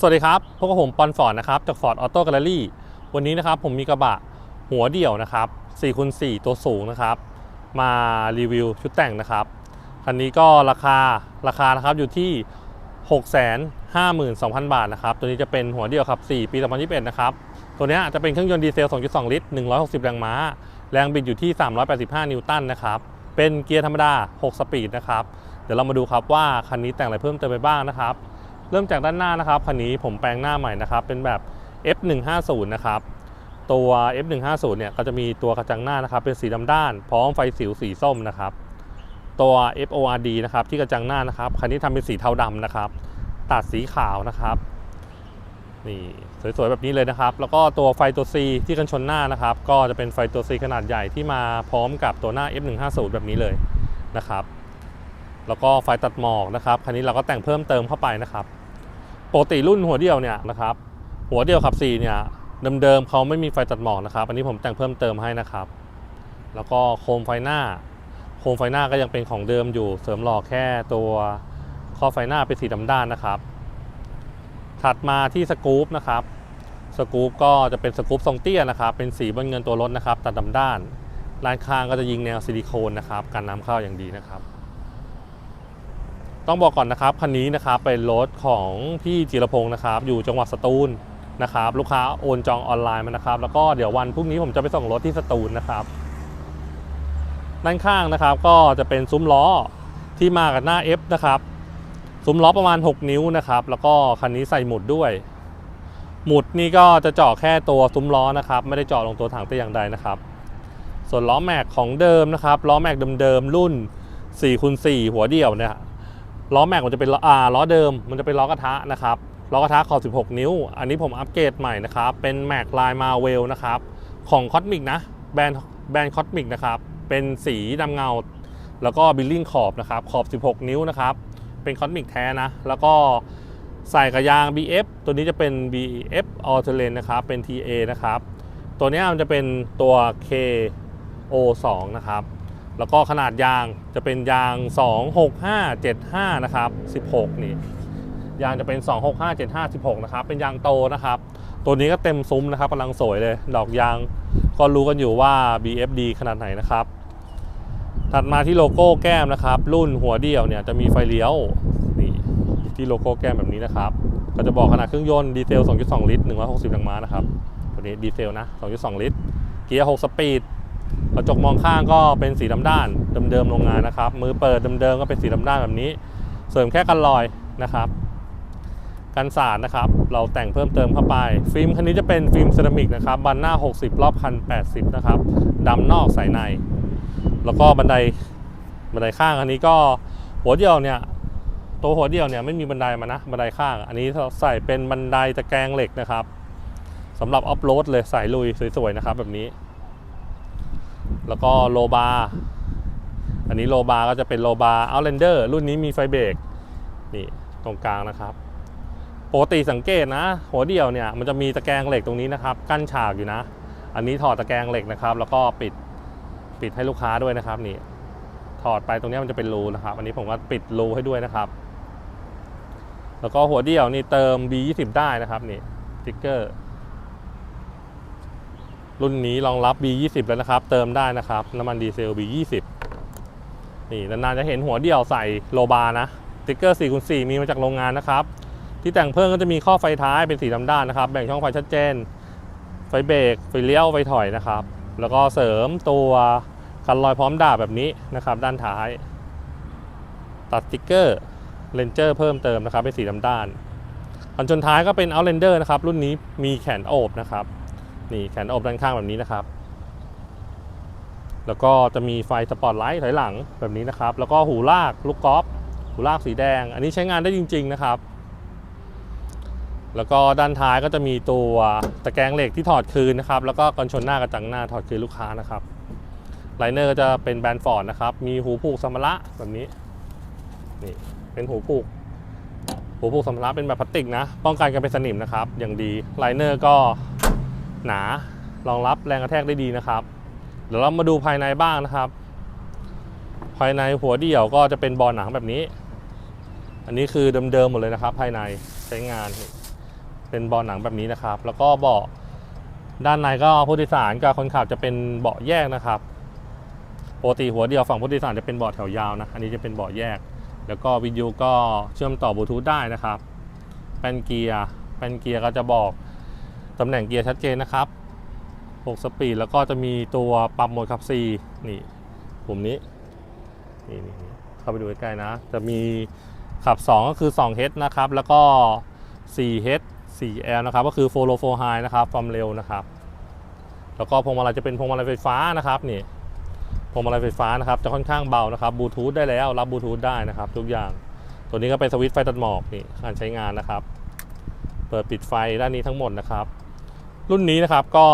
สวัสดีครับ พวกบผมปอนฟอร์ดนะครับ จาก Ford Auto Gallery วันนี้นะครับผมมีกระบะหัวเดี่ยวนะครับ4คูณ4ตัวสูงนะครับ มารีวิวชุดแต่งนะครับ คันนี้ก็ราคาราคานะครับอยู่ที่ 652,000 บาทนะครับ ตัวนี้จะเป็นหัวเดี่ยวขับ 4 ปี 2021 นะครับ ตัวนี้จะเป็นเครื่องยนต์ดีเซล 2.2 ลิตร 160 แรงม้า แรงบิดอยู่ที่ 385 นิวตันนะครับ เป็นเกียร์ธรรมดา 6 สปีดนะครับ เดี๋ยวเรามาดูครับว่าคันนี้แต่งอะไรเพิ่มเติมไปบ้างนะครับ เริ่มจากด้านหน้านะครับคันนี้ผมแปลงหน้าใหม่นะครับ เป็นแบบ F150 นะครับ ตัว F150 เนี่ยก็จะมีตัวกระจังหน้านะครับ เป็นสีดำด้าน พร้อมไฟสิวสีส้มนะครับ ตัว FORD นะครับที่กระจังหน้านะครับคันนี้ทำเป็นสีเทาดำนะครับ ตัดสีขาวนะครับนี่สวยๆแบบนี้เลยนะครับ แล้วก็ตัวไฟตัว C ที่กันชนหน้านะครับ ก็จะเป็นไฟตัว C ขนาดใหญ่ที่มาพร้อมกับตัวหน้า F150 แบบนี้เลยนะครับ แล้วก็ไฟตัดหมอกนะครับคันนี้เราก็แต่งเพิ่มเติมเข้าไปนะครับปกติรุ่นหัวเดียวเนี่ยนะครับหัวเดียวขับ4เนี่ยเดิมๆเขาไม่มีไฟตัดหมอกนะครับ อันนี้ผมแต่งเพิ่มเติมให้นะครับ แล้วก็โคมไฟหน้า โคมไฟหน้าก็ยังเป็นของเดิมอยู่ เสริมหล่อแค่ตัวข้อไฟหน้าเป็นสีดำด้านนะครับ ถัดมาที่สกู๊ปนะครับสกู๊ปก็จะเป็นสกู๊ปทรงเตี้ยนะครับ เป็นสีบนเงินตัวรถนะครับตัดดำด้านลานข้างก็จะยิงแนวซิลิโคนนะครับกันน้ำเข้าอย่างดีนะครับ ต้องบอกก่อนนะครับคันนี้นะครับเป็นรถของพี่จิรพงศ์นะครับ อยู่จังหวัดสตูลนะครับ ลูกค้าโอนจองออนไลน์มานะครับ แล้วก็เดี๋ยววันพรุ่งนี้ผมจะไปส่งรถที่สตูลนะครับด้านข้างนะครับก็จะเป็นซุ้มล้อที่มากับหน้า F นะครับซุ้มล้อประมาณ 6 นิ้วนะครับ แล้วก็คันนี้ใส่หมุดด้วย หมุดนี่ก็จะเจาะแค่ตัวซุ้มล้อนะครับ ไม่ได้เจาะลงตัวถังแต่อย่างใดนะครับ ส่วนล้อแม็กของเดิมนะครับล้อแม็กเดิมๆรุ่น4คูณ4หัวเดี่ยวเนี่ย ล้อแม็กมันจะเป็นล้ออ่าล้อเดิมมันจะเป็นล้อกระทะนะครับล้อกระทะขอบ 16 นิ้ว อันนี้ผมอัปเกรดใหม่นะครับ เป็นแม็กลายมาเวลนะครับ ของคอสมิกนะ แบรนด์แบรนด์คอสมิกนะครับ เป็นสีดำเงา แล้วก็บิลลิ่งขอบนะครับ ขอบ 16 นิ้วนะครับ เป็นคอสมิกแท้นะ แล้วก็ใส่กับยาง BF ตัวนี้จะเป็น BF All Terrain นะครับ เป็น TA นะครับ ตัวนี้มันจะเป็นตัว KO2 นะครับ แล้วก็ขนาดยางจะเป็นยาง 26575 นะครับ 16 นี่ ยางจะเป็น 26575 16 นะครับ เป็นยางโตนะครับ ตัวนี้ก็เต็มซุ้มนะครับกำลังสวยเลย ดอกยางก็รู้กันอยู่ว่า BFD ขนาดไหนนะครับ ถัดมาที่โลโก้แก้มนะครับ รุ่นหัวเดี่ยวเนี่ยจะมีไฟเลี้ยว นี่ ที่โลโก้แก้มแบบนี้นะครับ ก็จะบอกขนาดเครื่องยนต์ดีเซล 2.2 ลิตร 160 แรงม้านะครับ ตัวนี้ดีเซลนะ 2.2 ลิตร เกียร์ 6 สปีด กระจกมองข้างก็เป็นสีดำด้านเดิมๆโรงงานนะครับ มือเปิดเดิมๆก็เป็นสีดำด้านแบบนี้ เสริมแค่กันรอยนะครับ กันสาดนะครับ เราแต่งเพิ่มเติมเข้าไป ฟิล์มคันนี้จะเป็นฟิล์มเซรามิกนะครับบันหน้า 60 รอบคัน 80 นะครับดำนอกใสใน แล้วก็บันไดบันไดข้างอันนี้ก็หัวเดียวเนี่ยตัวหัวเดียวเนี่ยไม่มีบันไดมานะบันไดข้าง อันนี้ใส่เป็นบันไดตะแกรงเหล็กนะครับสำหรับออฟโรดเลยใส่ลุยสวยๆนะครับแบบนี้ แล้วก็โลบาร์อันนี้โลบาร์ก็จะเป็นโลบาร์เอาเลนเดอร์รุ่นนี้มีไฟเบรกนี่ตรงกลางนะครับปกติสังเกตนะ หัวเดี่ยวเนี่ยมันจะมีตะแกรงเหล็กตรงนี้นะครับ กั้นฉากอยู่นะ อันนี้ถอดตะแกรงเหล็กนะครับ แล้วก็ปิดปิดให้ลูกค้าด้วยนะครับนี่ถอดไปตรงนี้มันจะเป็นรูนะครับ อันนี้ผมก็ปิดรูให้ด้วยนะครับ แล้วก็หัวเดี่ยวนี่เติม B20 ได้นะครับนี่สติ๊กเกอร์ รุ่นนี้รองรับ B20 แล้วนะครับ เติมได้นะครับ น้ำมันดีเซล B20 นี่นานๆจะเห็นหัวเดี่ยวใส่โลบานะติ๊กเกอร์4คูณ4มีมาจากโรงงานนะครับ ที่แต่งเพิ่มก็จะมีข้อไฟท้ายเป็นสีดำด้านนะครับ แบ่งช่องไฟชัดเจน ไฟเบรกไฟเลี้ยวไฟถอยนะครับ แล้วก็เสริมตัวกันลอยพร้อมดาบแบบนี้นะครับ ด้านท้าย ตัดติ๊กเกอร์เลนเจอร์เพิ่มเติมนะครับเป็นสีดำด้านกันชนท้ายก็เป็นเอาเลนเดอร์นะครับ รุ่นนี้มีแขนโอบนะครับ นี่แขนอบด้านข้างแบบนี้นะครับ แล้วก็จะมีไฟสปอตไลท์ถอยหลังแบบนี้นะครับ แล้วก็หูลากลูกกอล์ฟหูลากสีแดง อันนี้ใช้งานได้จริง ๆนะครับ แล้วก็ด้านท้ายก็จะมีตัวตะแกรงเหล็กที่ถอดคืนนะครับ แล้วก็กันชนหน้ากระจังหน้าถอดคืนลูกค้านะครับไลเนอร์จะเป็นแบรนด์ฟอร์ดนะครับ มีหูผูกสมาระแบบนี้ นี่เป็นหูผูก หูผูกสมาระเป็นแบบพลาสติกนะ ป้องกันการเป็นสนิมนะครับ อย่างดีไลเนอร์ก็ หนารองรับแรงกระแทกได้ดีนะครับ เดี๋ยวเรามาดูภายในบ้างนะครับ ภายในหัวเดี่ยวก็จะเป็นบอลหนังแบบนี้ อันนี้คือเดิมๆหมดเลยนะครับ ภายในใช้งานเป็นบาะหนังแบบนี้นะครับ แล้วก็เบาะด้านในก็ผู้โดยสารกับคนขับจะเป็นเบาะแยกนะครับปกติหัวเดียวฝั่งผู้โดยสารจะเป็นเบาะแถวยาวนะ อันนี้จะเป็นเบาะแยก แล้วก็วิทยุก็เชื่อมต่อบลูทูธได้นะครับ แป้นเกียร์ แป้นเกียร์ก็จะบอก ตำแหน่งเกียร์ชัดเจนนะครับ 6 สปีดแล้วก็จะมีตัวปรับโหมดขับ C นี่ปุ่มนี้นี่นี่นี่เข้าไปดูใกล้ๆนะ จะมีขับ 2 ก็คือ 2H นะครับ แล้วก็ 4H 4L นะครับ ก็คือ 4 low 4 high นะครับความเร็วนะครับ แล้วก็พวงมาลัยจะเป็นพวงมาลัยไฟฟ้านะครับนี่พวงมาลัยไฟฟ้านะครับจะค่อนข้างเบานะครับบลูทูธได้แล้วรับบลูทูธได้นะครับ ทุกอย่าง ตัวนี้ก็เป็นสวิตช์ไฟตัดหมอกนี่การใช้งานนะครับ เปิดปิดไฟด้านนี้ทั้งหมดนะครับ รุ่นนี้นะครับก็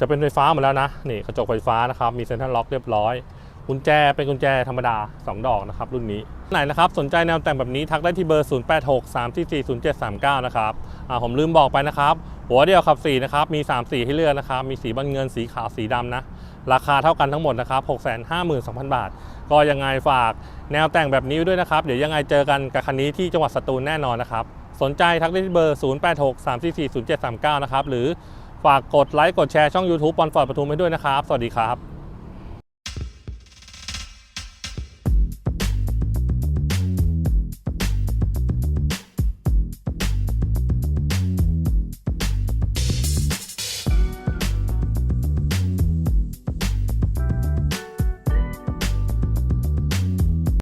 จะเป็นไฟฟ้าหมดแล้วนะนี่กระจกไฟฟ้านะครับมีเซ็นทรัลล็อกเรียบร้อยกุญแจเป็นกุญแจธรรมดา 2 ดอกนะครับรุ่นนี้ไหนนะครับสนใจแนวแต่งแบบนี้ทักได้ที่เบอร์ 0863440739 นะครับอ่าผมลืมบอกไปนะครับ หัวเดียวขับสีนะครับมี 3 สีให้เลือกนะครับ มีสีบอลเงินสีขาวสีดำนะ ราคาเท่ากันทั้งหมดนะครับ 652,000 บาท ก็ยังไงฝากแนวแต่งแบบนี้ด้วยนะครับ เดี๋ยวยังไงเจอกันกับคันนี้ที่จังหวัดสตูลแน่นอนนะครับ สนใจทักได้ที่เบอร์ 0863440739 นะครับ หรือฝากกดไลค์กดแชร์ช่อง YouTube ปอนฟอร์ดปทุมให้ด้วยนะครับ สวัสดีครับ